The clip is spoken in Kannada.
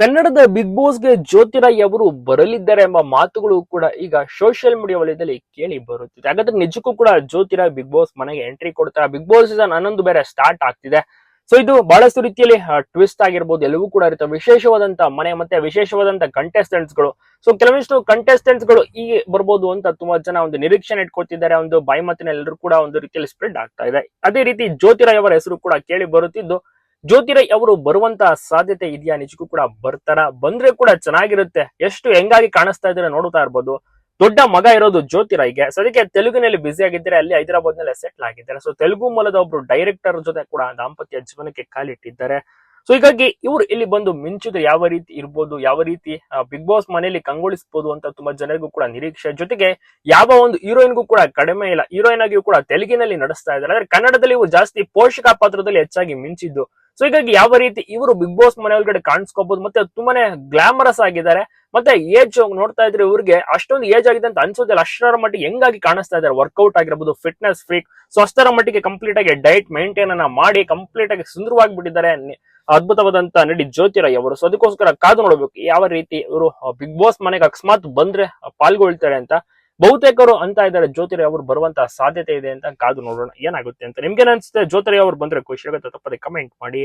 ಕನ್ನಡದ ಬಿಗ್ ಬಾಸ್ಗೆ ಜ್ಯೋತಿರಾಯ್ ಅವರು ಬರಲಿದ್ದಾರೆ ಎಂಬ ಮಾತುಗಳು ಕೂಡ ಈಗ ಸೋಷಿಯಲ್ ಮೀಡಿಯಾ ವಲಯದಲ್ಲಿ ಕೇಳಿ ಬರುತ್ತಿದೆ. ಹಾಗಾದ್ರೆ ನಿಜಕ್ಕೂ ಕೂಡ ಜ್ಯೋತಿರಾಯ್ ಬಿಗ್ ಬಾಸ್ ಮನೆಗೆ ಎಂಟ್ರಿ ಕೊಡ್ತಾರೆ. ಬಿಗ್ ಬಾಸ್ ಸೀಸನ್ ಹನ್ನೊಂದು ಬೇರೆ ಸ್ಟಾರ್ಟ್ ಆಗ್ತಿದೆ. ಸೊ ಇದು ಬಹಳಷ್ಟು ರೀತಿಯಲ್ಲಿ ಟ್ವಿಸ್ಟ್ ಆಗಿರ್ಬೋದು, ಎಲ್ಲವೂ ಕೂಡ ಇರುತ್ತೆ. ವಿಶೇಷವಾದಂತ ಮನೆ ಮತ್ತೆ ವಿಶೇಷವಾದಂತ ಕಂಟೆಸ್ಟೆಂಟ್ಸ್ಗಳು. ಸೊ ಕೆಲವೊಂದಿಷ್ಟು ಕಂಟೆಸ್ಟೆಂಟ್ಸ್ಗಳು ಈ ಬರ್ಬೋದು ಅಂತ ತುಂಬಾ ಜನ ಒಂದು ನಿರೀಕ್ಷಣೆ ಇಟ್ಕೊತಿದ್ದಾರೆ. ಒಂದು ಬಾಯಿ ಮಾತಿನ ಎಲ್ಲರೂ ಕೂಡ ಒಂದು ರೀತಿಯಲ್ಲಿ ಸ್ಪ್ರೆಡ್ ಆಗ್ತಾ ಇದೆ. ಅದೇ ರೀತಿ ಜ್ಯೋತಿರಾಯ್ ಅವರ ಹೆಸರು ಕೂಡ ಕೇಳಿ ಬರುತ್ತಿದ್ದು. ಜ್ಯೋತಿರಾಯ್ ಅವರು ಬರುವಂತ ಸಾಧ್ಯತೆ ಇದೆಯಾ? ನಿಜಕ್ಕೂ ಕೂಡ ಬರ್ತಾರ? ಬಂದ್ರೆ ಕೂಡ ಚೆನ್ನಾಗಿರುತ್ತೆ. ಎಷ್ಟು ಹೆಂಗಾಗಿ ಕಾಣಿಸ್ತಾ ಇದ್ರೆ ನೋಡ್ತಾ ಇರ್ಬೋದು. ದೊಡ್ಡ ಮಗ ಇರೋದು ಜ್ಯೋತಿರಾಯ್ಗೆ ಸದ್ಯಕ್ಕೆ ತೆಲುಗಿನಲ್ಲಿ ಬ್ಯುಸಿ ಆಗಿದ್ದಾರೆ? ಅಲ್ಲಿ ಹೈದರಾಬಾದ್ನಲ್ಲಿ ಸೆಟ್ಲ್ ಆಗಿದ್ದಾರೆ? ಸೊ ತೆಲುಗು ಮೂಲದ ಒಬ್ರು ಡೈರೆಕ್ಟರ್ ಜೊತೆ ಕೂಡ ದಾಂಪತ್ಯ ಜೀವನಕ್ಕೆ ಕಾಲಿಟ್ಟಿದ್ದಾರೆ. ಸೊ ಹೀಗಾಗಿ ಇವ್ರು ಇಲ್ಲಿ ಬಂದು ಮಿಂಚಿದ್ರೆ ಯಾವ ರೀತಿ ಇರ್ಬೋದು? ಯಾವ ರೀತಿ ಬಿಗ್ ಬಾಸ್ ಮನೆಯಲ್ಲಿ ಕಂಗೊಳಿಸಬಹುದು ಅಂತ ತುಂಬಾ ಜನರಿಗೂ ಕೂಡ ನಿರೀಕ್ಷೆ. ಜೊತೆಗೆ ಯಾವ ಒಂದು ಹೀರೋಯಿನ್ಗೂ ಕೂಡ ಕಡಿಮೆ ಇಲ್ಲ. ಹೀರೋಯಿನ್ ಆಗಿಯೂ ಕೂಡ ತೆಲುಗಿನಲ್ಲಿ ನಡೆಸ್ತಾ ಇದ್ದಾರೆ. ಆದ್ರೆ ಕನ್ನಡದಲ್ಲಿ ಇವು ಜಾಸ್ತಿ ಪೋಷಕ ಪಾತ್ರದಲ್ಲಿ ಹೆಚ್ಚಾಗಿ ಮಿಂಚಿದ್ದು ಸೊ ಹೀಗಾಗಿ ಯಾವ ರೀತಿ ಇವರು ಬಿಗ್ ಬಾಸ್ ಮನೆ ಒಳಗಡೆ ಕಾಣಿಸ್ಕೋಬಹುದು ಮತ್ತೆ ತುಂಬಾನೇ ಗ್ಲಾಮರಸ್ ಆಗಿದ್ದಾರೆ. ಮತ್ತೆ ಏಜ್ ನೋಡ್ತಾ ಇದ್ರೆ ಇವರಿಗೆ ಅಷ್ಟೊಂದು ಏಜ್ ಆಗಿದೆ ಅಂತ ಅನ್ಸೋದಿಲ್ಲ ಅಷ್ಟರ ಮಟ್ಟಿಗೆ ಹೆಂಗಾಗಿ ಕಾಣಿಸ್ತಾ ಇದ್ದಾರೆ? ವರ್ಕೌಟ್ ಆಗಿರಬಹುದು ಫಿಟ್ನೆಸ್ ಫ್ರೀಕ್ ಸೊ ಅಷ್ಟರ ಮಟ್ಟಿಗೆ ಕಂಪ್ಲೀಟ್ ಆಗಿ ಡಯಟ್ ಮೇಂಟೈನ್ ಅನ್ನ ಮಾಡಿ ಕಂಪ್ಲೀಟ್ ಆಗಿ ಸುಂದರವಾಗಿ ಬಿಟ್ಟಿದ್ದಾರೆ ಅದ್ಭುತವಾದಂತ ನಡಿ ಜ್ಯೋತಿರಾಯ್ ಅವರು. ಸೊ ಅದಕ್ಕೋಸ್ಕರ ಕಾದು ನೋಡ್ಬೇಕು. ಯಾವ ರೀತಿ ಇವರು ಬಿಗ್ ಬಾಸ್ ಮನೆಗೆ ಅಕಸ್ಮಾತ್ ಬಂದ್ರೆ ಪಾಲ್ಗೊಳ್ತಾರೆ ಅಂತ ಬಹುತೇಕರು ಅಂತ ಇದ್ದಾರೆ. ಜ್ಯೋತಿರಿ ಅವರು ಬರುವಂತ ಸಾಧ್ಯತೆ ಇದೆ ಅಂತ ಕಾದು ನೋಡೋಣ. ಏನಾಗುತ್ತೆ ಅಂತ ನಿಮ್ಗೆ ಅನ್ಸುತ್ತೆ? ಜ್ಯೋತಿರಿ ಅವರು ಬಂದ್ರೆ ಖುಷಿ ಆಗುತ್ತೆ. ತಪ್ಪದೆ ಕಮೆಂಟ್ ಮಾಡಿ.